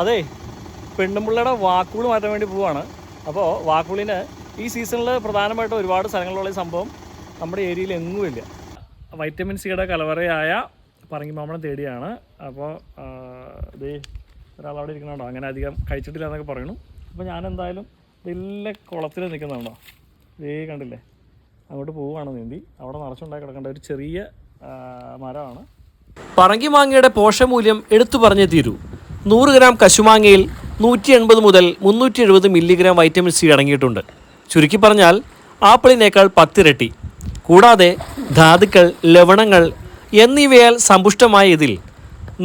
അതെ പെണ്ണുമ്പിള്ളയുടെ വാക്കുകൾ മാറ്റാൻ വേണ്ടി പോവാണ്. അപ്പോൾ വാക്കുളിന് ഈ സീസണിൽ പ്രധാനമായിട്ട് ഒരുപാട് സ്ഥലങ്ങളിലുള്ള സംഭവം നമ്മുടെ ഏരിയയിൽ എങ്ങുമില്ല വൈറ്റമിൻ സിയുടെ കലവറയായ പറങ്കിമാമണം തേടിയാണ്. അപ്പോൾ ഇത് ഒരാൾ അവിടെ ഇരിക്കണുണ്ടോ അങ്ങനെ അധികം കഴിച്ചിട്ടില്ല എന്നൊക്കെ പറയണു അപ്പോൾ ഞാൻ എന്തായാലും വലിയ കുളത്തിൽ നിൽക്കുന്നുണ്ടോ? ഇതേ കണ്ടില്ലേ? അങ്ങോട്ട് പോവുകയാണ് നീന്തി. അവിടെ നിറച്ചുണ്ടായി കിടക്കേണ്ട ഒരു ചെറിയ മരമാണ്. പറങ്കി മാങ്ങയുടെ പോഷമൂല്യം എടുത്തു പറഞ്ഞേ തീരൂ. നൂറ് ഗ്രാം കശുമാങ്ങയിൽ നൂറ്റി എൺപത് മുതൽ മുന്നൂറ്റി എഴുപത് മില്ലിഗ്രാം വൈറ്റമിൻ സി അടങ്ങിയിട്ടുണ്ട്. ചുരുക്കി പറഞ്ഞാൽ ആപ്പിളിനേക്കാൾ പത്തിരട്ടി. കൂടാതെ ധാതുക്കൾ ലവണങ്ങൾ എന്നിവയാൽ സമ്പുഷ്ടമായ ഇതിൽ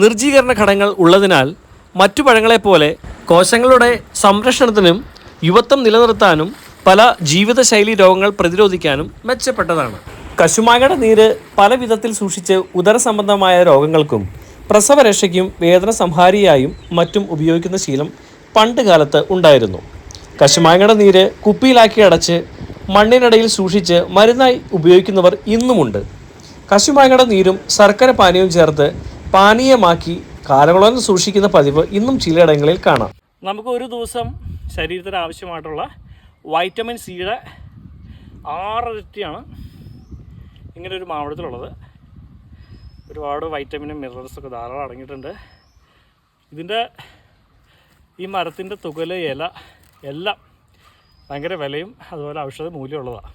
നിർജീകരണ ഘടകങ്ങൾ ഉള്ളതിനാൽ മറ്റു പഴങ്ങളെപ്പോലെ കോശങ്ങളുടെ സംരക്ഷണത്തിനും യുവത്വം നിലനിർത്താനും പല ജീവിതശൈലി രോഗങ്ങൾ പ്രതിരോധിക്കാനും മെച്ചപ്പെട്ടതാണ്. കശുമാങ്ങയുടെ നീര് പല വിധത്തിൽ സൂക്ഷിച്ച് ഉദരസംബന്ധമായ രോഗങ്ങൾക്കും പ്രസവരക്ഷയ്ക്കും വേദന സംഹാരിയായും മറ്റും ഉപയോഗിക്കുന്ന ശീലം പണ്ട് കാലത്ത് ഉണ്ടായിരുന്നു. കശുമാങ്ങയുടെ നീര് കുപ്പിയിലാക്കി അടച്ച് മണ്ണിനടിയിൽ സൂക്ഷിച്ച് മരുന്നായി ഉപയോഗിക്കുന്നവർ ഇന്നുമുണ്ട്. കശുമാങ്ങയുടെ നീരും ശർക്കര പാനീയവും ചേർത്ത് പാനീയമാക്കി കാലങ്ങളോളം സൂക്ഷിക്കുന്ന പതിവ് ഇന്നും ചിലയിടങ്ങളിൽ കാണാം. നമുക്ക് ഒരു ദിവസം ശരീരത്തിന് ആവശ്യമായിട്ടുള്ള വൈറ്റമിൻ സിയുടെ ആറരട്ടിയാണ് ഇങ്ങനെ ഒരു മാമ്പഴത്തിലുള്ളത് ഒരുപാട് വൈറ്റമിനും മിനറൽസൊക്കെ ധാരാളം അടങ്ങിയിട്ടുണ്ട്. ഇതിന്റെ ഈ മരത്തിന്റെ തുകൽ ഇല എല്ലാം ഭയങ്കര വിലയും അതുപോലെ ഔഷധ മൂല്യമുള്ളതാണ്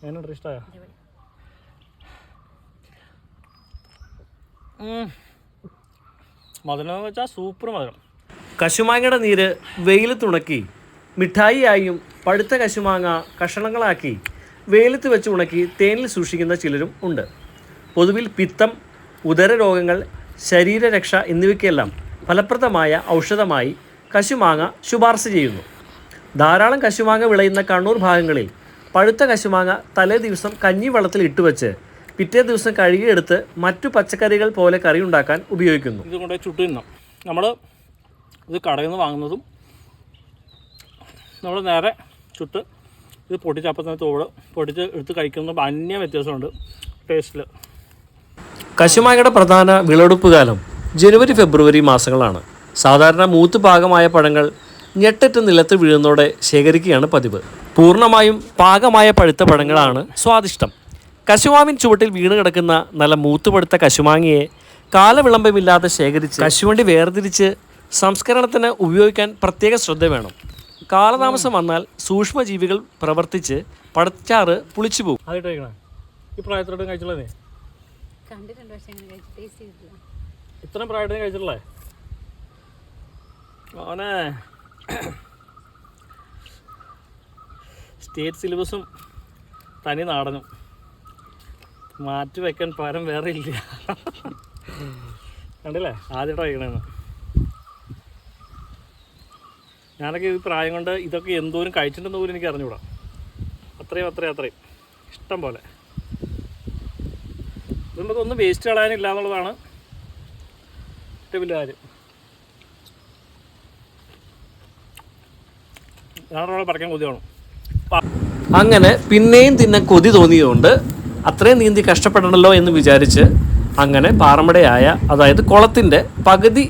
എങ്ങനെയുണ്ട് ഇഷ്ടമായോ മധുരം എന്ന് വെച്ചാൽ സൂപ്പർ മധുരം. കശുമാങ്ങയുടെ നീര് വെയിലത്തുണക്കി മിഠായിയായും പഴുത്ത കശുമാങ്ങ കഷണങ്ങളാക്കി വെയിലത്ത് വെച്ച് ഉണക്കി തേനിൽ സൂക്ഷിക്കുന്ന ചിലരും ഉണ്ട്. പൊതുവിൽ പിത്തം ഉദരരോഗങ്ങൾ ശരീരരക്ഷ എന്നിവയ്ക്കെല്ലാം ഫലപ്രദമായ ഔഷധമായി കശുമാങ്ങ ശുപാർശ ചെയ്യുന്നു. ധാരാളം കശുമാങ്ങ വിളയുന്ന കണ്ണൂർ ഭാഗങ്ങളിൽ പഴുത്ത കശുമാങ്ങ തലേ ദിവസം കഞ്ഞിവെള്ളത്തിൽ ഇട്ടുവെച്ച് പിറ്റേ ദിവസം കഴുകിയെടുത്ത് മറ്റു പച്ചക്കറികൾ പോലെ കറി ഉണ്ടാക്കാൻ ഉപയോഗിക്കുന്നു. ഇത് കൊണ്ടുപോയി ചുട്ട് നമ്മൾ ഇത് കടയിൽ നിന്ന് വാങ്ങുന്നതും നമ്മൾ നേരെ ചുട്ട് ഇത് പൊട്ടിച്ചപ്പത്തിനകത്ത് ഓട് തോട് പൊട്ടിച്ച് എടുത്ത് കഴിക്കുന്നതും അന്യ വ്യത്യാസമുണ്ട്. ടേസ്റ്റിൽ കശുമാങ്ങയുടെ പ്രധാന വിളവെടുപ്പ് കാലം ജനുവരി ഫെബ്രുവരി മാസങ്ങളാണ്. സാധാരണ മൂത്ത് പാകമായ പഴങ്ങൾ ഞെട്ടറ്റ് നിലത്ത് വീഴുന്നതോടെ ശേഖരിക്കുകയാണ് പതിവ്. പൂർണമായും പാകമായ പഴുത്ത പഴങ്ങളാണ് സ്വാദിഷ്ടം. കശുമാവിൻ ചുവട്ടിൽ വീണ് കിടക്കുന്ന നല്ല മൂത്തുപടുത്ത കശുമാങ്ങയെ കാലവിളംബമില്ലാതെ ശേഖരിച്ച് കശുവണ്ടി വേർതിരിച്ച് സംസ്കരണത്തിന് ഉപയോഗിക്കാൻ പ്രത്യേക ശ്രദ്ധ വേണം. കാലതാമസം വന്നാൽ സൂക്ഷ്മജീവികൾ പ്രവർത്തിച്ച് പടച്ചാറ് പുളിച്ചു പോകും ഈ പ്രായത്തിലോട്ടും കഴിച്ചുള്ളതേ? ടേസ്റ്റ് ഇത്രയും പ്രായത്തിന് കഴിച്ചിട്ടുള്ളേ? സ്റ്റേറ്റ് സിലബസും തനി നാടനും. മാറ്റി വെക്കാൻ പരം വേറെ ഇല്ല. കണ്ടില്ലേ? ആദ്യമായിട്ട് കഴിക്കണേന്ന്. ഞാനൊക്കെ ഈ പ്രായം കൊണ്ട് ഇതൊക്കെ എന്തോരം കഴിച്ചിട്ടുണ്ടെന്ന് പോലും എനിക്ക് അറിഞ്ഞുകൂടാ. അത്രയും അത്രയും അത്രയും. ഇഷ്ടം പോലെ. ഇത് നമുക്കൊന്നും വേസ്റ്റ് കളയാനില്ല എന്നുള്ളതാണ് ഏറ്റവും വലിയ കാര്യം. അങ്ങനെ പിന്നെയും തിന്നെ കൊതി തോന്നിയതുകൊണ്ട് അത്രയും നീന്തി കഷ്ടപ്പെടണമല്ലോ എന്ന് വിചാരിച്ച് അങ്ങനെ പാറമടയായ അതായത് കുളത്തിന്റെ പകുതി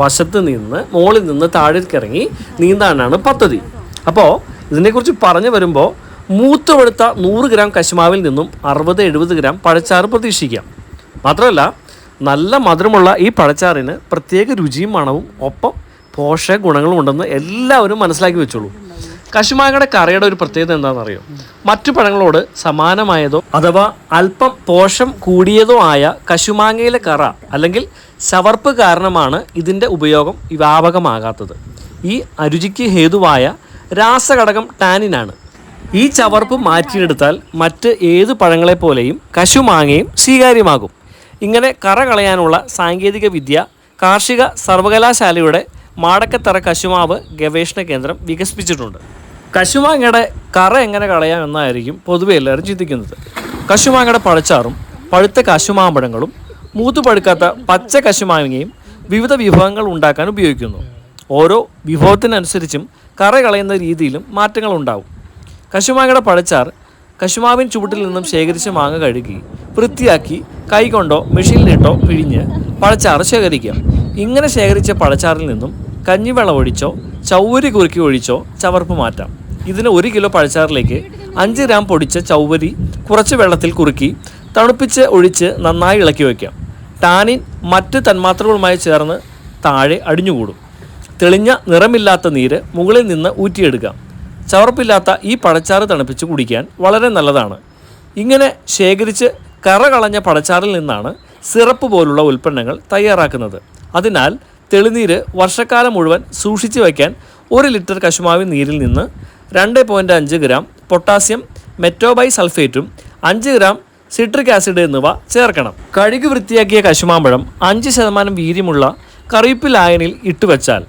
വശത്ത് നിന്ന് മുകളിൽ നിന്ന് താഴേക്കിറങ്ങി നീന്താനാണ് പദ്ധതി. അപ്പോൾ ഇതിനെക്കുറിച്ച് പറഞ്ഞു വരുമ്പോൾ മൂത്തുപഴുത്ത നൂറ് ഗ്രാം കശുമാവിൽ നിന്നും അറുപത് എഴുപത് ഗ്രാം പഴച്ചാറ് പ്രതീക്ഷിക്കാം. മാത്രമല്ല നല്ല മധുരമുള്ള ഈ പഴച്ചാറിന് പ്രത്യേക രുചിയും മണവും ഒപ്പം പോഷക ഗുണങ്ങളും ഉണ്ടെന്ന് എല്ലാവരും മനസ്സിലാക്കി വെച്ചോളൂ. കശുമാങ്ങയുടെ കറിയുടെ ഒരു പ്രത്യേകത എന്താണെന്നറിയോ? മറ്റു പഴങ്ങളോട് സമാനമായതോ അഥവാ അല്പം പോഷം കൂടിയതോ ആയ കശുമാങ്ങയിലെ കറ അല്ലെങ്കിൽ ചവർപ്പ് കാരണമാണ് ഇതിന്റെ ഉപയോഗം വ്യാപകമാകാത്തത്. ഈ അരുചിക്ക് ഹേതുവായ രാസഘടകം ടാനിനാണ്. ഈ ചവർപ്പ് മാറ്റിയെടുത്താൽ മറ്റ് ഏത് പഴങ്ങളെപ്പോലെയും കശുമാങ്ങയും സ്വീകാര്യമാകും. ഇങ്ങനെ കറ കളയാനുള്ള സാങ്കേതിക വിദ്യ കാർഷിക സർവകലാശാലയുടെ മാടക്കത്തറ കശുമാവ് ഗവേഷണ കേന്ദ്രം വികസിപ്പിച്ചിട്ടുണ്ട്. കശുമാങ്ങയുടെ കറ എങ്ങനെ കളയാം എന്നായിരിക്കും പൊതുവെ എല്ലാവരും ചിന്തിക്കുന്നത്. കശുമാങ്ങയുടെ പഴച്ചാറും പഴുത്ത കശുമാമ്പഴങ്ങളും മൂത്തു പഴുക്കാത്ത പച്ച കശുമാങ്ങയും വിവിധ വിഭവങ്ങൾ ഉണ്ടാക്കാൻ ഉപയോഗിക്കുന്നു. ഓരോ വിഭവത്തിനനുസരിച്ചും കറ കളയുന്ന രീതിയിലും മാറ്റങ്ങൾ ഉണ്ടാവും കശുമാങ്ങയുടെ പഴച്ചാർ കശുമാവിൻ ചുവട്ടിൽ നിന്നും ശേഖരിച്ച മാങ്ങ കഴുകി വൃത്തിയാക്കി കൈകൊണ്ടോ മെഷീനിലിട്ടോ പിഴിഞ്ഞ് പഴച്ചാറ് ശേഖരിക്കാം. ഇങ്ങനെ ശേഖരിച്ച പഴച്ചാറിൽ നിന്നും കഞ്ഞിവെള്ളം ഒഴിച്ചോ ചൗവരി കുറുക്കി ഒഴിച്ചോ ചവർപ്പ് മാറ്റാം. ഇതിന് ഒരു കിലോ പഴച്ചാറിലേക്ക് അഞ്ച് ഗ്രാം പൊടിച്ച ചൗവരി കുറച്ച് വെള്ളത്തിൽ കുറുക്കി തണുപ്പിച്ച് ഒഴിച്ച് നന്നായി ഇളക്കി വയ്ക്കാം. ടാനിൻ മറ്റ് തന്മാത്രകളുമായി ചേർന്ന് താഴെ അടിഞ്ഞുകൂടും. തെളിഞ്ഞ നിറമില്ലാത്ത നീര് മുകളിൽ നിന്ന് ഊറ്റിയെടുക്കാം. ചവർപ്പില്ലാത്ത ഈ പഴച്ചാറ് തണുപ്പിച്ച് കുടിക്കാൻ വളരെ നല്ലതാണ്. ഇങ്ങനെ ശേഖരിച്ച് കറ കളഞ്ഞ പഴച്ചാറിൽ നിന്നാണ് സിറപ്പ് പോലുള്ള ഉൽപ്പന്നങ്ങൾ തയ്യാറാക്കുന്നത്. അതിനാൽ തെളിനീര് വർഷക്കാലം മുഴുവൻ സൂക്ഷിച്ചു വയ്ക്കാൻ ഒരു ലിറ്റർ കശുമാവി നീരിൽ നിന്ന് രണ്ട് പോയിന്റ് അഞ്ച് ഗ്രാം പൊട്ടാസ്യം മെറ്റോബൈ സൾഫേറ്റും അഞ്ച് ഗ്രാം സിട്രിക് ആസിഡ് എന്നിവ ചേർക്കണം. കഴുകി വൃത്തിയാക്കിയ കശുമാമ്പഴം അഞ്ച് ശതമാനം വീര്യമുള്ള ഇട്ടുവെച്ചാൽ ഇട്ടുവച്ചാൽ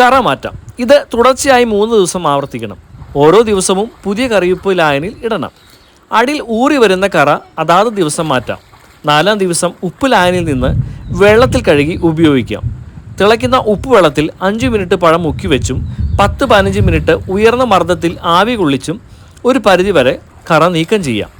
കറ മാറ്റാം. ഇത് തുടർച്ചയായി മൂന്ന് ദിവസം ആവർത്തിക്കണം. ഓരോ ദിവസവും പുതിയ കറിയുപ്പ് ലായനിൽ ഇടണം. അടിയിൽ ഊറി വരുന്ന കറ അതാത് ദിവസം മാറ്റാം. നാലാം ദിവസം ഉപ്പ് ലായനിൽ നിന്ന് വെള്ളത്തിൽ കഴുകി ഉപയോഗിക്കാം. തിളയ്ക്കുന്ന ഉപ്പ് വെള്ളത്തിൽ അഞ്ച് മിനിറ്റ് പഴം മുക്കി വെച്ചും പത്ത് പതിനഞ്ച് മിനിറ്റ് ഉയർന്ന മർദ്ദത്തിൽ ആവി കൊള്ളിച്ചും ഒരു പരിധി വരെ കറ നീക്കം ചെയ്യാം.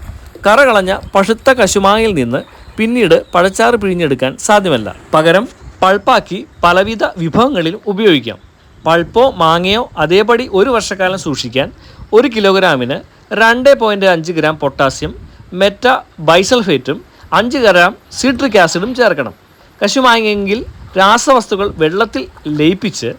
കറ കളഞ്ഞ പഴുത്ത കശുമാങ്ങയിൽ നിന്ന് പിന്നീട് പഴച്ചാറ് പിഴിഞ്ഞെടുക്കാൻ സാധ്യമല്ല. പകരം പൾപ്പാക്കി പലവിധ വിഭവങ്ങളിൽ ഉപയോഗിക്കാം. പൾപ്പോ മാങ്ങയോ അതേപടി ഒരു വർഷക്കാലം സൂക്ഷിക്കാൻ ഒരു കിലോഗ്രാമിന് രണ്ട് പോയിന്റ് അഞ്ച് ഗ്രാം പൊട്ടാസ്യം മെറ്റ ബൈസൾഫേറ്റും അഞ്ച് ഗ്രാം സിട്രിക് ആസിഡും ചേർക്കണം. കശുമാങ്ങയെങ്കിൽ രാസവസ്തുക്കൾ വെള്ളത്തിൽ ലയിപ്പിച്ച്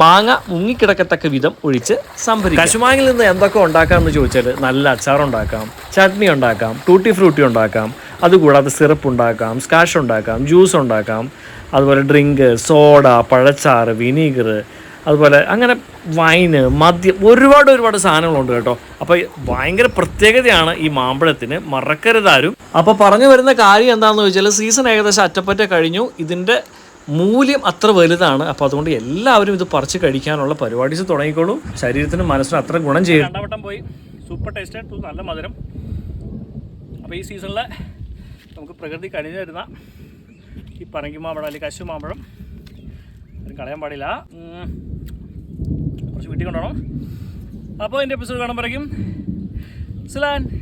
മാങ്ങ മുങ്ങിക്കിടക്കത്തക്ക വിധം ഒഴിച്ച് സംഭരിക്കും. കശുമാങ്ങിൽ നിന്ന് എന്തൊക്കെ ഉണ്ടാക്കാം എന്ന് ചോദിച്ചാൽ നല്ല അച്ചാർ ഉണ്ടാക്കാം ചട്നി ഉണ്ടാക്കാം ടൂട്ടി ഫ്രൂട്ടി ഉണ്ടാക്കാം അതുകൂടാതെ സിറപ്പ് ഉണ്ടാക്കാം സ്കാഷ് ഉണ്ടാക്കാം ജ്യൂസ് ഉണ്ടാക്കാം അതുപോലെ ഡ്രിങ്ക് സോഡ പഴച്ചാറ് വിനീഗർ അതുപോലെ അങ്ങനെ വൈന് മദ്യം ഒരുപാട് ഒരുപാട് സാധനങ്ങളുണ്ട് കേട്ടോ. അപ്പോൾ ഭയങ്കര പ്രത്യേകതയാണ് ഈ മാമ്പഴത്തിന്. മറക്കരുതാരും. അപ്പോൾ പറഞ്ഞു വരുന്ന കാര്യം എന്താണെന്ന് ചോദിച്ചാൽ സീസൺ ഏകദേശം അറ്റപ്പറ്റ കഴിഞ്ഞു. ഇതിന്റെ മൂല്യം അത്ര വലുതാണ്. അപ്പോൾ അതുകൊണ്ട് എല്ലാവരും ഇത് പറിച്ച് കഴിക്കാനുള്ള പരിപാടീസ് തുടങ്ങിക്കോളൂ. ശരീരത്തിനും മനസ്സിനും അത്ര ഗുണം ചെയ്യും രണ്ടാവട്ടം പോയി. സൂപ്പർ ടേസ്റ്റ് നല്ല മധുരം. അപ്പോൾ ഈ സീസണിൽ നമുക്ക് പ്രകൃതി കഴിഞ്ഞു തരുന്ന ഈ പറങ്കി മാമ്പഴം അല്ലെങ്കിൽ കശു മാമ്പഴം കളയാൻ പാടില്ല. വീട്ടിൽ കൊണ്ടുപോകണം അപ്പോൾ എന്റെ എപ്പിസോഡ് കാണുമ്പോഴേക്കും. സ്ലാൻ.